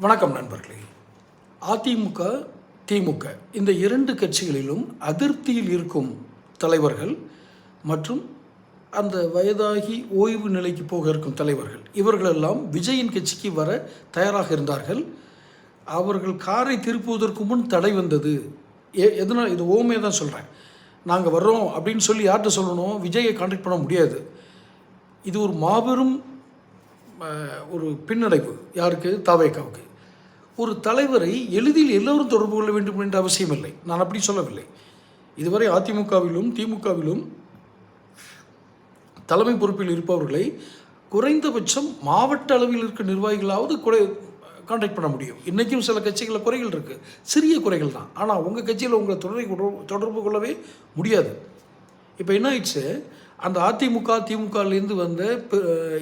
வணக்கம் நண்பர்களே. அதிமுக திமுக இந்த இரண்டு கட்சிகளிலும் அதிருப்தியில் இருக்கும் தலைவர்கள் மற்றும் அந்த வயதாகி ஓய்வு நிலைக்கு போக இருக்கும் தலைவர்கள் இவர்களெல்லாம் விஜயின் கட்சிக்கு வர தயாராக இருந்தார்கள். அவர்கள் காரை திருப்புவதற்கு முன் தடை வந்தது. எ எதனால்? இது ஓமே தான் சொல்கிறேன் நாங்கள் வர்றோம் அப்படின்னு சொல்லி யார்கிட்ட சொல்லணும்? விஜயை கான்டாக்ட் பண்ண முடியாது. இது ஒரு மாபெரும் ஒரு பின்னடைவு. யாருக்கு? தாவேக்காவுக்கு. ஒரு தலைவரை எளிதில் எல்லோரும் தொடர்பு கொள்ள வேண்டும் என்ற அவசியம் இல்லை. நான் அப்படி சொல்லவில்லை. இதுவரை அதிமுகவிலும் திமுகவிலும் தலைமை பொறுப்பில் இருப்பவர்களை குறைந்தபட்சம் மாவட்ட அளவில் இருக்க நிர்வாகிகளாவது குறை கான்டாக்ட் பண்ண முடியும். இன்றைக்கும் சில கட்சிகளில் குறைகள் இருக்குது சிறிய குறைகள் தான். ஆனால் உங்கள் கட்சியில் உங்களை தொடரை தொடர்பு- தொடர்பு கொள்ளவே முடியாது. இப்போ என்ன ஆயிடுச்சு? அந்த அதிமுக திமுகலேருந்து வந்த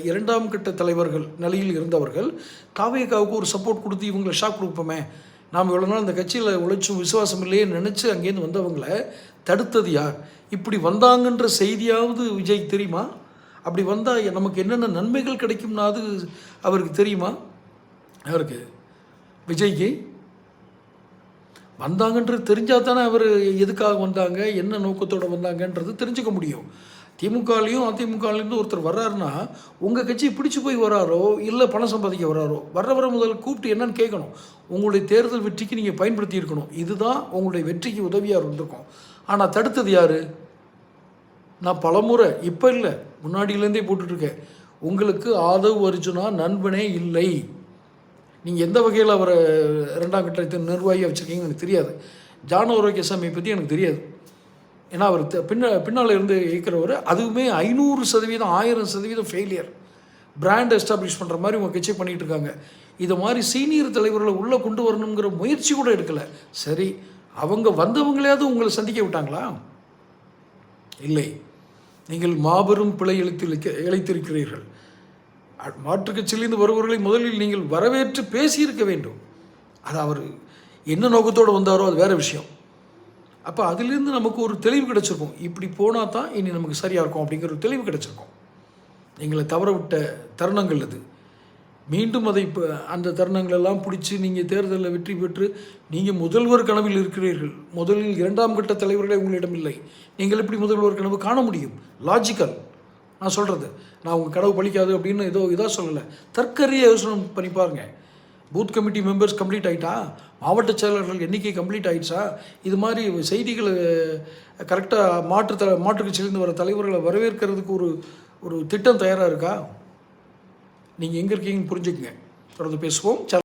இரண்டாம் கட்ட தலைவர்கள் நிலையில் இருந்தவர்கள் தாவேகாவுக்கு ஒரு சப்போர்ட் கொடுத்து இவங்களை ஷாக் கொடுப்போமே. நாம் இவ்வளோ நாள் இந்த கட்சியில் உழைச்சும் விசுவாசம் இல்லையேன்னு நினச்சி அங்கேருந்து வந்தவங்கள தடுத்தது யார்? இப்படி வந்தாங்கன்ற செய்தியாவது விஜய் தெரியுமா? அப்படி வந்தால் நமக்கு என்னென்ன நன்மைகள் கிடைக்கும்னாது அவருக்கு தெரியுமா? அவருக்கு விஜய்க்கு? வந்தாங்கன்றது தெரிஞ்சால் தானே அவர் எதுக்காக வந்தாங்க என்ன நோக்கத்தோடு வந்தாங்கன்றது தெரிஞ்சுக்க முடியும். திமுகலையும் அதிமுகலேருந்து ஒருத்தர் வர்றாருன்னா உங்கள் கட்சியை பிடிச்சி போய் வராரோ இல்லை பணம் சம்பாதிக்க வராரோ வர்ற வர முதல் கூப்பிட்டு என்னன்னு கேட்கணும். உங்களுடைய தேர்தல் வெற்றிக்கு நீங்கள் பயன்படுத்தி இருக்கணும். இதுதான் உங்களுடைய வெற்றிக்கு உதவியாக இருந்திருக்கும். ஆனால் தடுத்தது யார்? நான் பலமுறை இப்போ இல்லை முன்னாடியிலேருந்தே போட்டுட்ருக்கேன். உங்களுக்கு ஆதவ் அர்ஜுனா நண்பனே இல்லை. நீங்கள் எந்த வகையில் அவரை ரெண்டாம் கட்டத்தை நிர்வாகியாக வச்சுருக்கீங்கன்னு எனக்கு தெரியாது. ஜான ஆரோக்கியசாமியை பற்றி எனக்கு தெரியாது. ஏன்னா அவர் த- பின்ன பின்னால் இருந்து இருக்கிறவர் அதுவுமே ஐநூறு சதவீதம் ஆயிரம் சதவீதம் ஃபெயிலியர் பிராண்ட் எஸ்டாப்ளிஷ் பண்ணுற மாதிரி உங்கள் கட்சி பண்ணிகிட்டு இருக்காங்க. இது மாதிரி சீனியர் தலைவர்களை உள்ளே கொண்டு வரணுங்கிற முயற்சி கூட எடுக்கலை. சரி அவங்க வந்தவங்களையாவது உங்களை சந்திக்க விட்டாங்களா? இல்லை. நீங்கள் மாபெரும் பிழை இழைத்து இழைத்திருக்கிறீர்கள். அ- மாற்றுக் கட்சியிலிருந்து வருபவர்களை முதலில் நீங்கள் வரவேற்று பேசியிருக்க வேண்டும். அது அவர் என்ன நோக்கத்தோடு வந்தாரோ அது வேற விஷயம். அப்போ அதுலேருந்து நமக்கு ஒரு தெளிவு கிடச்சிருக்கும். இப்படி போனால் தான் இனி நமக்கு சரியாக இருக்கும் அப்படிங்கிற ஒரு தெளிவு கிடச்சிருக்கும். எங்களை தவற விட்ட தருணங்கள் அது. மீண்டும் அதை இப்போ அந்த தருணங்கள் எல்லாம் பிடிச்சி நீங்கள் தேர்தலில் வெற்றி பெற்று நீங்கள் முதல்வர் கனவில் இருக்கிறீர்கள். முதலில் இரண்டாம் கட்ட தலைவர்களே உங்களிடம் இல்லை. நீங்கள் எப்படி முதல்வர் கனவு காண முடியும்? லாஜிக்கல் நான் சொல்கிறது நான் உங்கள் கனவு பழிக்காது அப்படின்னு ஏதோ இதாக சொல்லலை. தற்கரிய யோசனை பண்ணி பாருங்கள் பூத் கமிட்டி மெம்பர்ஸ் கம்ப்ளீட் ஆயிட்டா? மாவட்ட செயலாளர்கள் எண்ணிக்கை கம்ப்ளீட் ஆயிடுச்சா? இது மாதிரி செய்திகளை கரெக்டாக மாற்று த மாற்று கட்சியிலேருந்து வர தலைவர்களை வரவேற்கிறதுக்கு ஒரு ஒரு திட்டம் தயாராக இருக்கா? நீங்கள் எங்கே இருக்கீங்கன்னு புரிஞ்சுக்கங்க. தொடர்ந்து பேசுவோம்.